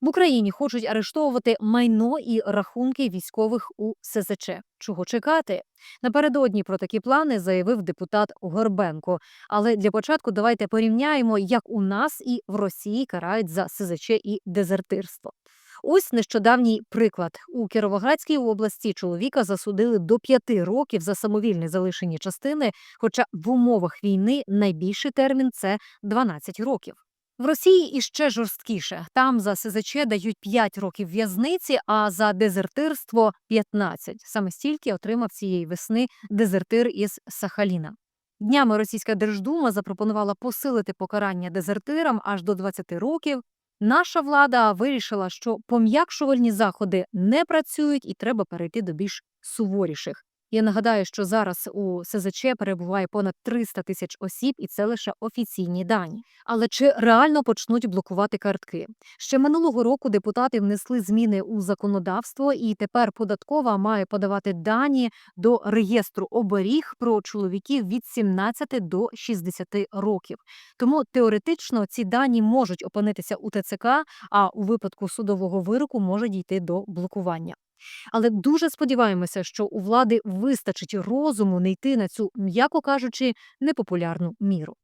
В Україні хочуть арештовувати майно і рахунки військових у СЗЧ. Чого чекати? Напередодні про такі плани заявив депутат Горбенко. Але для початку давайте порівняємо, як у нас і в Росії карають за СЗЧ і дезертирство. Ось нещодавній приклад у Кіровоградській області чоловіка засудили до п'яти років за самовільне залишення частини. Хоча в умовах війни найбільший термін це 12 років. В Росії іще жорсткіше. Там за СЗЧ дають 5 років в'язниці, а за дезертирство 15. Саме стільки отримав цієї весни дезертир із Сахаліна. Днями російська держдума запропонувала посилити покарання дезертирам аж до 20 років. Наша влада вирішила, що пом'якшувальні заходи не працюють і треба перейти до більш суворіших. Я нагадаю, що зараз у СЗЧ перебуває понад 300 тисяч осіб, і це лише офіційні дані. Але чи реально почнуть блокувати картки? Ще минулого року депутати внесли зміни у законодавство, і тепер податкова має подавати дані до реєстру оберіг про чоловіків від 17 до 60 років. Тому теоретично ці дані можуть опинитися у ТЦК, а у випадку судового вироку може дійти до блокування. Але дуже сподіваємося, що у влади вистачить розуму не йти на цю, м'яко кажучи, непопулярну міру.